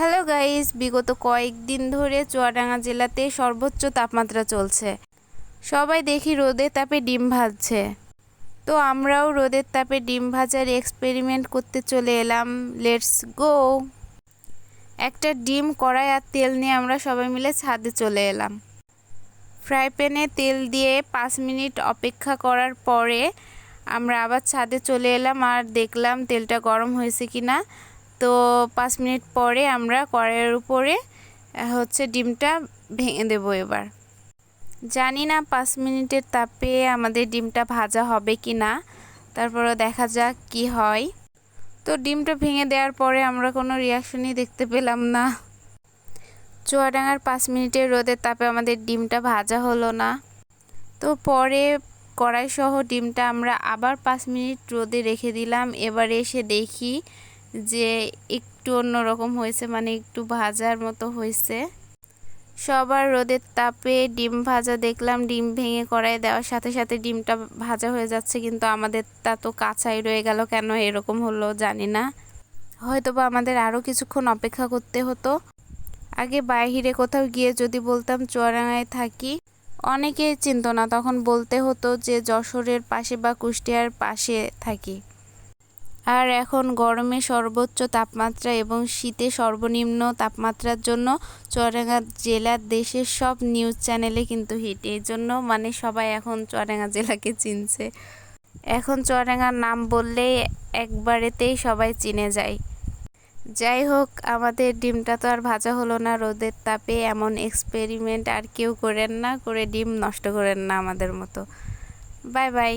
Hello guys, বিগত কয়েকদিন ধরে চুয়াডাঙ্গা জেলাতে সর্বোচ্চ তাপমাত্রা চলছে। সবাই দেখি রোদের তাপে ডিম ভাজছে। তো আমরাও রোদের তাপে ডিম ভাজার এক্সপেরিমেন্ট করতে চলে এলাম। লেটস গো একটা ডিম কড়াই আর তেল নিয়ে আমরা সবাই মিলে ছাদে চলে এলাম। ফ্রাই প্যানে তেল দিয়ে পাঁচ মিনিট অপেক্ষা করার পরে আমরা আবার ছাদে চলে এলাম আর দেখলাম তেলটা গরম হয়েছে কি না তো পাঁচ মিনিট পরে আমরা কড়াইয়ের উপরে হচ্ছে ডিমটা ভেঙে দেব এবার। জানি না পাঁচ মিনিটের তাপে আমাদের ডিমটা ভাজা হবে কি না তারপরে দেখা যাক কি হয়। তো ডিমটা ভেঙে দেওয়ার পরে আমরা কোনো রিয়াকশনই দেখতে পেলাম না। চুয়াডাঙ্গার পাঁচ মিনিটের রোদের তাপে আমাদের ডিমটা ভাজা হলো না। তো পরে কড়াইসহ ডিমটা আমরা আবার পাঁচ মিনিট রোদে রেখে দিলাম। এবারে এসে দেখি যে একটু অন্যরকম হয়েছে মানে একটু ভাজার মতো হয়েছে। সবার রোদের তাপে ডিম ভাজা দেখলাম, ডিম ভেঙে কড়াই দেওয়ার সাথে সাথে ডিমটা ভাজা হয়ে যাচ্ছে, কিন্তু আমাদের তা তো কাঁচাই রয়ে গেল, কেন এরকম হলো জানি না। হয়তো বা আমাদের আরও কিছুক্ষণ অপেক্ষা করতে হতো। আগে বাইরে কোথাও গিয়ে যদি বলতাম চুয়াডাঙ্গায় থাকি, অনেকেই চিনত না, তখন বলতে হতো যে যশোরের পাশে বা কুষ্টিয়ার পাশে থাকি। আর এখন গরমে সর্বোচ্চ তাপমাত্রা এবং শীতে সর্বনিম্ন তাপমাত্রার জন্য চুয়াডাঙ্গা জেলার দেশের সব নিউজ চ্যানেলে কিন্তু হিট এই জন্য মানে সবাই এখন চুয়াডাঙ্গা জেলাকে চিনছে। এখন চুয়াডাঙ্গার নাম বললেই একবারেতেই সবাই চিনে যায়। যাই হোক, আমাদের ডিমটা তো আর ভাজা হলো না, রোদের তাপে এমন এক্সপেরিমেন্ট আর কেউ করেন না, করে ডিম নষ্ট করেন না আমাদের মতো। Bye bye.